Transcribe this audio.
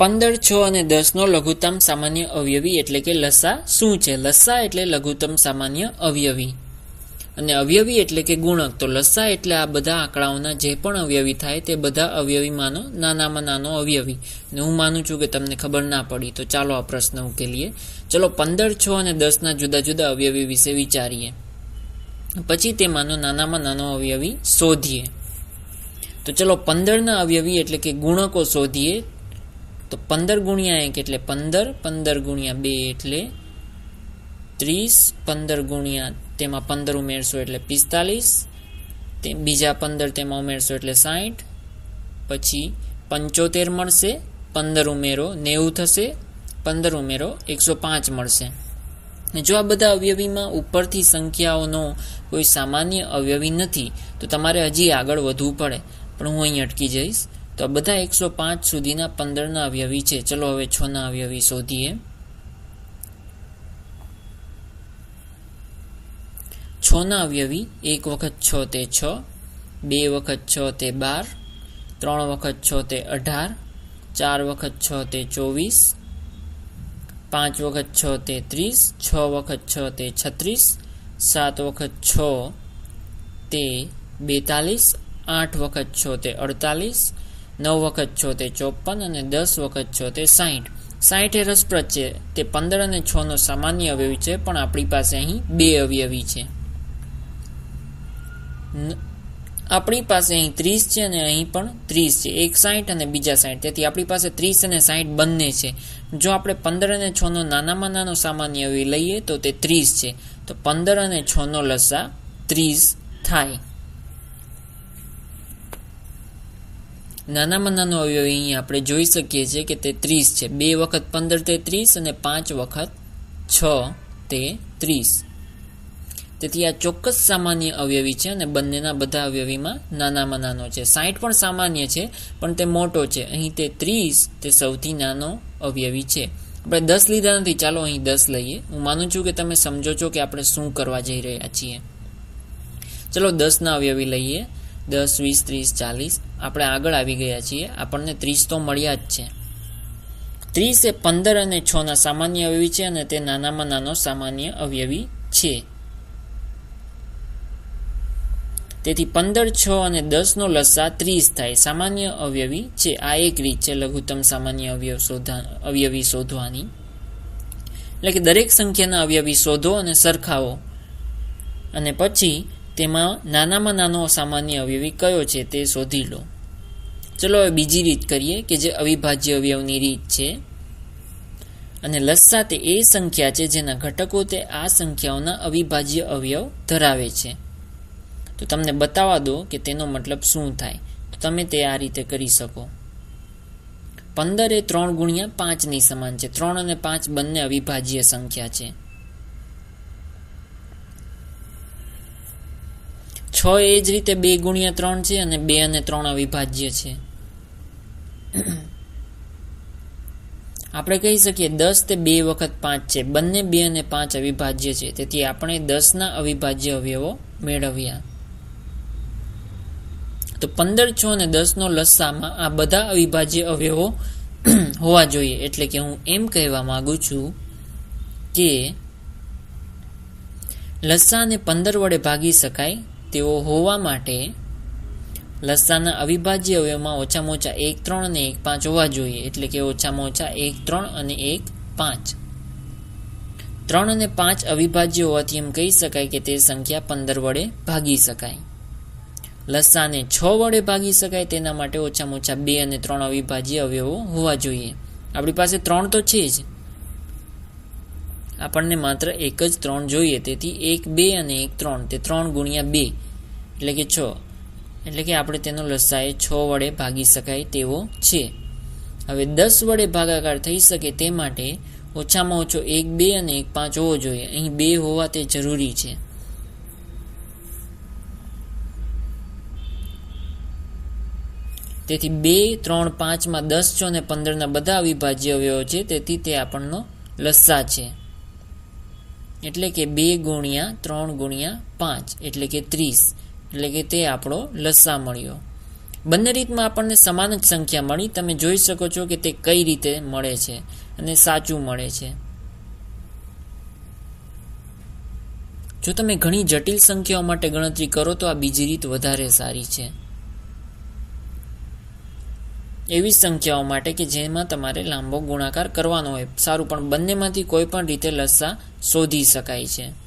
પંદર છ અને દસનો લઘુત્તમ સામાન્ય અવયવી એટલે કે લસા શું છે? લસા એટલે લઘુત્તમ સામાન્ય અવયવી. અને અવયવી એટલે કે ગુણક. તો લસા એટલે આ બધા આંકડાઓના જે પણ અવયવી થાય તે બધા અવયવીમાંનો નાનામાં નાનો અવયવી. અને હું માનું છું કે તમને ખબર ના પડી, તો ચાલો આ પ્રશ્ન ઉકેલીએ. ચલો પંદર છ અને દસના જુદા જુદા અવયવી વિશે વિચારીએ. પછી તેમાંનો નાનામાં નાનો અવયવી શોધીએ. તો ચલો પંદરના અવયવી એટલે કે ગુણકો શોધીએ. તો પંદર ગુણ્યા એક એટલે પંદર પંદર ગુણ્યા બે એટલે ત્રીસ, પંદર ગુણ્યા તેમાં પંદર ઉમેરશો એટલે પિસ્તાલીસ, તે બીજા પંદર તેમાં ઉમેરશો એટલે સાઠ પછી પંચોતેર મળશે, પંદર ઉમેરો નેવું થશે, પંદર ઉમેરો એકસો પાંચ મળશે. જો આ બધા અવયવીમાં ઉપરથી સંખ્યાઓનો કોઈ સામાન્ય અવયવી નથી, તો તમારે હજી આગળ વધવું પડે. પણ હું અહીં અટકી જઈશ. તો બધા એકસો પાંચ સુધીના પંદરના અવયવી છે. ચલો હવે છ ના અવયવી શોધીએ. છ ના અવયવી, એક વખત છ તે છ, બે વખત છ તે બાર, ત્રણ વખત છ તે અઢાર, ચાર વખત છ તે ચોવીસ, પાંચ વખત છ તે ત્રીસ, છ વખત છ તે છત્રીસ, સાત વખત છ તે બેતાલીસ, આઠ વખત છ તે અડતાલીસ નવ વખત છો તે ચોપન અને દસ વખત છો તે સાહીઠ સાહીઠ એ રસપ્રદ છે. તે પંદર અને છ નો સામાન્ય અવયવી છે, પણ આપણી પાસે અહીં બે અવયવી છે. આપણી પાસે અહીં ત્રીસ છે અને અહીં પણ ત્રીસ છે. એક સાહીઠ અને બીજા સાહીઠ તેથી આપણી પાસે ત્રીસ અને સાહીઠ બંને છે. જો આપણે પંદર અને છ નો નાનામાં નાનો સામાન્ય અવયવી લઈએ તો તે ત્રીસ છે. તો પંદર અને છ નો લસા ત્રીસ થાય. નાનામાં નાનો અવયવી અહીં આપણે જોઈ શકીએ છીએ કે તે ત્રીસ છે. બે વખત પંદર તે ત્રીસ અને પાંચ વખત છ તે ત્રીસ. તેથી આ ચોક્કસ સામાન્ય અવયવી છે અને બંનેના બધા અવયવીમાં નાનામાં નાનો છે. સાઠ પણ સામાન્ય છે, પણ તે મોટો છે. અહીં તે ત્રીસ તે સૌથી નાનો અવયવી છે. આપણે દસ લીધા નથી. ચાલો અહીં દસ લઈએ. હું માનું છું કે તમે સમજો છો કે આપણે શું કરવા જઈ રહ્યા છીએ. ચલો દસના અવયવી લઈએ. દસ, વીસ, ત્રીસ, ચાલીસ. આપણે આગળ આવી ગયા છીએ. આપણને ત્રીસ તો મળ્યા જ છે. ત્રીસ એ પંદર અને છના સામાન્ય અવયવી છે અને તે નાનામાં નાનો સામાન્ય અવયવી છે. તેથી પંદર, છ અને દસનો લસા ત્રીસ થાય. સામાન્ય અવયવી છે. આ એક રીત છે લઘુત્તમ સામાન્ય અવયવ શોધા, અવયવી શોધવાની. એટલે કે દરેક સંખ્યાના અવયવી શોધો અને સરખાવો. અને પછી તેમાં નાનામાં નાનો સામાન્ય અવયવી કયો છે તે શોધી લો. ચલો હવે બીજી રીત કરીએ કે જે અવિભાજ્ય અવયવની રીત છે. અને લસ્સા તે એ સંખ્યા છે જેના ઘટકો તે આ સંખ્યાઓના અવિભાજ્ય અવયવ ધરાવે છે. તો તમને બતાવવા દો કે તેનો મતલબ શું થાય. તો તમે તે આ રીતે કરી શકો. પંદર એ ત્રણ ગુણ્યા પાંચની સમાન છે. ત્રણ અને પાંચ બંને અવિભાજ્ય સંખ્યા છે. છ એ જ રીતે બે ગુણ્યા ત્રણ છે અને બે અને ત્રણ અવિભાજ્ય છે. આપણે કહી શકીએ દસ તે બે વખત પાંચ છે. બંને બે અને પાંચ અવિભાજ્ય છે. તેથી આપણે દસના અવિભાજ્ય અવયવો મેળવ્યા. તો પંદર, છ અને દસનો લસ્સામાં આ બધા અવિભાજ્ય અવયવો હોવા જોઈએ. એટલે કે હું એમ કહેવા માંગુ છું કે લસ્સાને પંદર વડે ભાગી શકાય. તેઓ હોવા માટે લસાના અવિભાજ્ય અવયવમાં ઓછામાં ઓછા એક ત્રણ અને એક પાંચ હોવા જોઈએ. એટલે કે ઓછામાં ઓછા એક ત્રણ અને એક પાંચ. ત્રણ અને પાંચ અવિભાજ્ય હોવાથી એમ કહી શકાય કે તે સંખ્યા પંદર વડે ભાગી શકાય. લસાને છ વડે ભાગી શકાય તેના માટે ઓછામાં ઓછા બે અને ત્રણ અવિભાજ્ય અવયવો હોવા જોઈએ. આપણી પાસે ત્રણ તો છે જ. આપણને માત્ર એક જ ત્રણ જોઈએ, તેથી એક બે અને એક ત્રણ. તે ત્રણ ગુણ્યા બે, એટલે કે છ. એટલે કે આપણે તેનો લસાએ છ વડે ભાગી શકાય તેવો છે. હવે દસ વડે ભાગાકાર થઈ શકે તે માટે ઓછામાં ઓછો એક બે અને એક પાંચ હોવો જોઈએ. અહીં બે હોવા તે જરૂરી છે. તેથી બે, ત્રણ, પાંચમાં દસ, છો અને પંદરના બધા અવિભાજ્ય અવયવો છે. તેથી તે આપણનો લસ્સા છે. એટલે કે બે ગુણ્યા ત્રણ ગુણ્યા પાંચ, એટલે કે ત્રીસ. એટલે કે તે આપણો લસ્સા મળ્યો. બંને રીતમાં આપણને સમાન જ સંખ્યા મળી. તમે જોઈ શકો છો કે તે કઈ રીતે મળે છે અને સાચું મળે છે. જો તમે ઘણી જટિલ સંખ્યાઓ માટે ગણતરી કરો તો આ બીજી રીત વધારે સારી છે. એવી સંખ્યાઓ માટે કે જેમાં તમારે લાંબો ગુણાકાર કરવાનો હોય. સારું, પણ બંનેમાંથી કોઈ પણ રીતે લસ્સા શોધી શકાય છે.